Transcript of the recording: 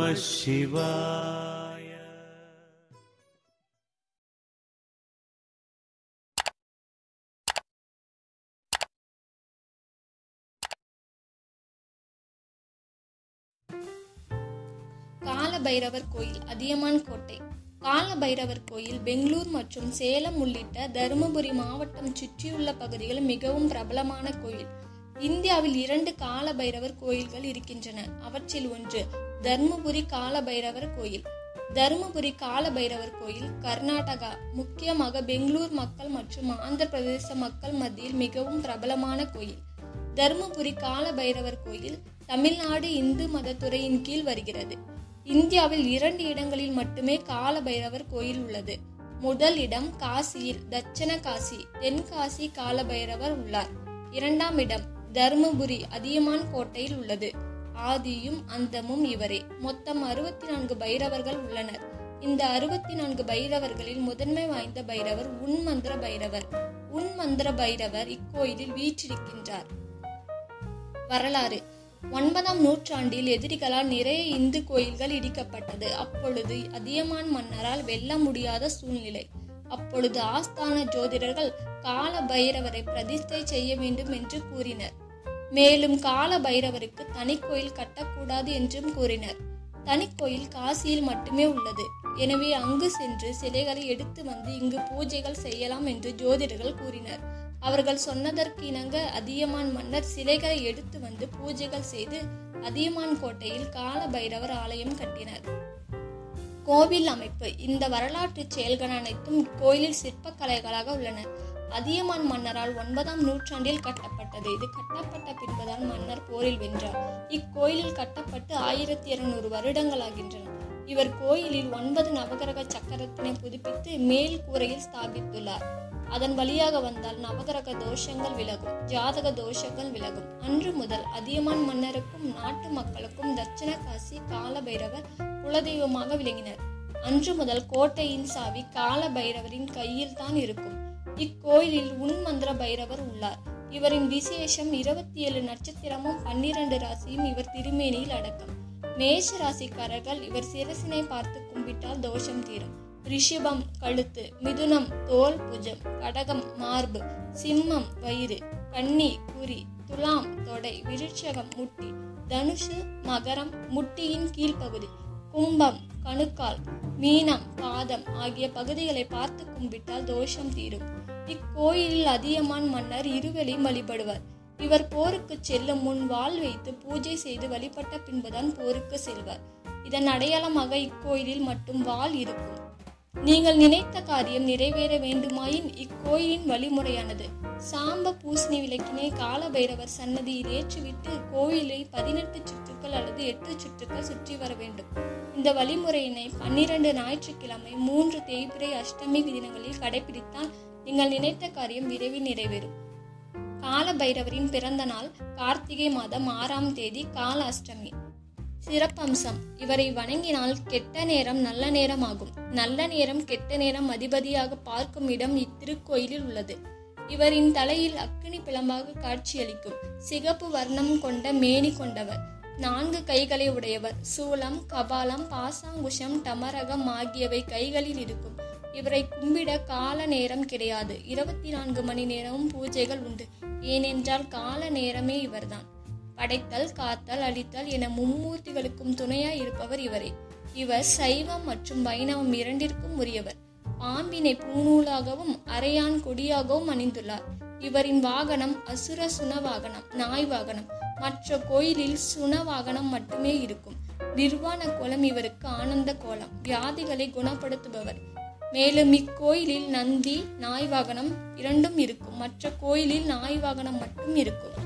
நம சிவாய. காலபைரவர் கோயில் அதியமான் கோட்டை. காலபைரவர் கோயில் பெங்களூர் மற்றும் சேலம் உள்ளிட்ட தருமபுரி மாவட்டம் சுற்றியுள்ள பகுதிகளில் மிகவும் பிரபலமான கோயில். இந்தியாவில் இரண்டு கால பைரவர் கோயில்கள் இருக்கின்றன. அவற்றில் ஒன்று தர்மபுரி கால பைரவர் கோயில். தருமபுரி கால பைரவர் கோயில் கர்நாடகா. முக்கியமாக பெங்களூர் மக்கள் மற்றும் ஆந்திர பிரதேச மக்கள் மத்தியில் மிகவும் பிரபலமான கோயில். தருமபுரி கால பைரவர் கோயில் தமிழ்நாடு இந்து மதத்துறையின் கீழ் வருகிறது. இந்தியாவில் இரண்டு இடங்களில் மட்டுமே கால பைரவர் கோயில் உள்ளது. முதல் இடம் காசியில் தட்சண காசி தென்காசி கால பைரவர் உள்ளார். இரண்டாம் இடம் தருமபுரி அதியமான் கோட்டையில் உள்ளது. ஆதியும் அந்தமும் இவரே. மொத்தம் அறுபத்தி நான்கு பைரவர்கள் உள்ளனர். இந்த அறுபத்தி நான்கு பைரவர்களில் முதன்மை வாய்ந்த பைரவர் உன்மந்திர பைரவர். உன்மந்திர பைரவர் இக்கோயிலில் வீற்றிருக்கின்றார். வரலாறு. ஒன்பதாம் நூற்றாண்டில் எதிரிகளால் நிறைய இந்து கோயில்கள் இடிக்கப்பட்டது. அப்பொழுது அதியமான் மன்னரால் வெல்ல முடியாத சூழ்நிலை. அப்பொழுது ஆஸ்தான ஜோதிடர்கள் கால பைரவரை பிரதிஷ்டை செய்ய வேண்டும் என்று கூறினர். மேலும் கால பைரவருக்கு தனி கோயில் கட்டக்கூடாது என்றும் கூறினர். தனி கோயில் காசியில் மட்டுமே உள்ளது. எனவே அங்கு சென்று சிலைகளை எடுத்து வந்து இங்கு பூஜைகள் செய்யலாம் என்று ஜோதிடர்கள் கூறினர். அவர்கள் சொன்னதற்கு இணங்க அதியமான் மன்னர் சிலைகளை எடுத்து வந்து பூஜைகள் செய்து அதியமான் கோட்டையில் கால பைரவர் ஆலயம் கட்டினர். கோவில் அமைப்பு. இந்த வரலாற்று செயல்கள் அனைத்தும் கோயிலில் சிற்பக்கலைகளாக உள்ளன. அதியமான் மன்னரால் ஒன்பதாம் நூற்றாண்டில் கட்டப்பட்டது. இது கட்டப்பட்ட பின்புதான் மன்னர் போரில் வென்றார். இக்கோயிலில் கட்டப்பட்டு ஆயிரத்தி இருநூறு வருடங்கள் ஆகின்றன. இவர் கோயிலில் ஒன்பது நவகிரக சக்கரத்தினை புதுப்பித்து மேல் கூரையில் ஸ்தாபித்துள்ளார். அதன் வழியாக வந்தால் நவகிரக தோஷங்கள் விலகும் ஜாதக தோஷங்கள் விலகும். அன்று முதல் அதியமான் மன்னருக்கும் நாட்டு மக்களுக்கும் தட்சிண காசி கால பைரவர் குலதெய்வமாக விளங்கினர். அன்று முதல் கோட்டையின் சாவி கால பைரவரின் கையில் தான் இருக்கும். இக்கோயிலில் உன்மந்திர பைரவர் உள்ளார். இவரின் விசேஷம் இருபத்தி ஏழு நட்சத்திரமும் பன்னிரண்டு ராசியும் இவர் திருமேனியில் அடக்கம். மேஷ ராசிக்காரர்கள் இவர் சிரசினை பார்த்து கும்பிட்டால் தோஷம் தீரும். ரிஷபம் கழுத்து மிதுனம் தோல் புஜம் கடகம் மார்பு சிம்மம் வயிறு கன்னி குறி துலாம் தொடை விருட்சகம் முட்டி தனுஷு மகரம் முட்டியின் கீழ்ப்பகுதி கும்பம் கணுக்கால் மீனம் பாதம் ஆகிய பகுதிகளை பார்த்து கும்பிட்டால் தோஷம் தீரும். இக்கோயிலில் அதியமான் மன்னர் இருவெளி வழிபடுவர். இவர் போருக்கு செல்லும் முன் வாள் வைத்து பூஜை செய்து வழிபட்ட பின்புதான் போருக்கு செல்வர். இதன் அடையாளமாக இக்கோயிலில் மட்டும் வாள் இருக்கும். நீங்கள் நினைத்த காரியம் நிறைவேற வேண்டுமாயின் இக்கோயிலின் வழிமுறையானது. சாம்ப பூசணி விளக்கினை கால பைரவர் சன்னதியில் ஏற்றிவிட்டு கோயிலை பதினெட்டு சுற்றுக்கள் அல்லது எட்டு சுற்றுக்கள் சுற்றி வர வேண்டும். இந்த வழிமுறையினை பன்னிரண்டு ஞாயிற்றுக்கிழமை மூன்று தேய்பிரை அஷ்டமி தினங்களில் கடைபிடித்தால் நீங்கள் நினைத்த காரியம் விரைவில் நிறைவேறும். கால பைரவரின் பிறந்த நாள் கார்த்திகை மாதம் ஆறாம் தேதி கால அஷ்டமி சிறப்பம்சம். இவரை வணங்கினால் கெட்ட நேரம் நல்ல நேரம் ஆகும் நல்ல நேரம் கெட்ட நேரம் அதிபதியாக பார்க்கும் இடம் இத்திருக்கோயிலில் உள்ளது. இவரின் தலையில் அக்கினி பிளம்பாக காட்சியளிக்கும். சிகப்பு வர்ணம் கொண்ட மேனி கொண்டவர். நான்கு கைகளை உடையவர். சூலம் கபாலம் பாசாங்குஷம் டமரகம் ஆகியவை கைகளில் இருக்கும். இவரை கும்பிட கால நேரம் கிடையாது. இருபத்தி நான்கு மணி நேரமும் பூஜைகள் உண்டு. ஏனென்றால் கால நேரமே இவர்தான். படைத்தல் காத்தல் அழித்தல் என மும்மூர்த்திகளுக்கும் துணையாய் இருப்பவர் இவரே. இவர் சைவம் மற்றும் வைணவம் இரண்டிற்கும் உரியவர். பாம்பினை பூநூலாகவும் அரையான் கொடியாகவும் அணிந்துள்ளார். இவரின் வாகனம் அசுர சுன வாகனம் நாய் வாகனம். மற்ற கோயிலில் சுன வாகனம் மட்டுமே இருக்கும். நிர்வாண கோலம் இவருக்கு ஆனந்த கோலம். வியாதிகளை குணப்படுத்துபவர். மேலும் இக்கோயிலில் நந்தி நாய் வாகனம் இரண்டும் இருக்கும். மற்ற கோயிலில் நாய் வாகனம் மட்டும் இருக்கும்.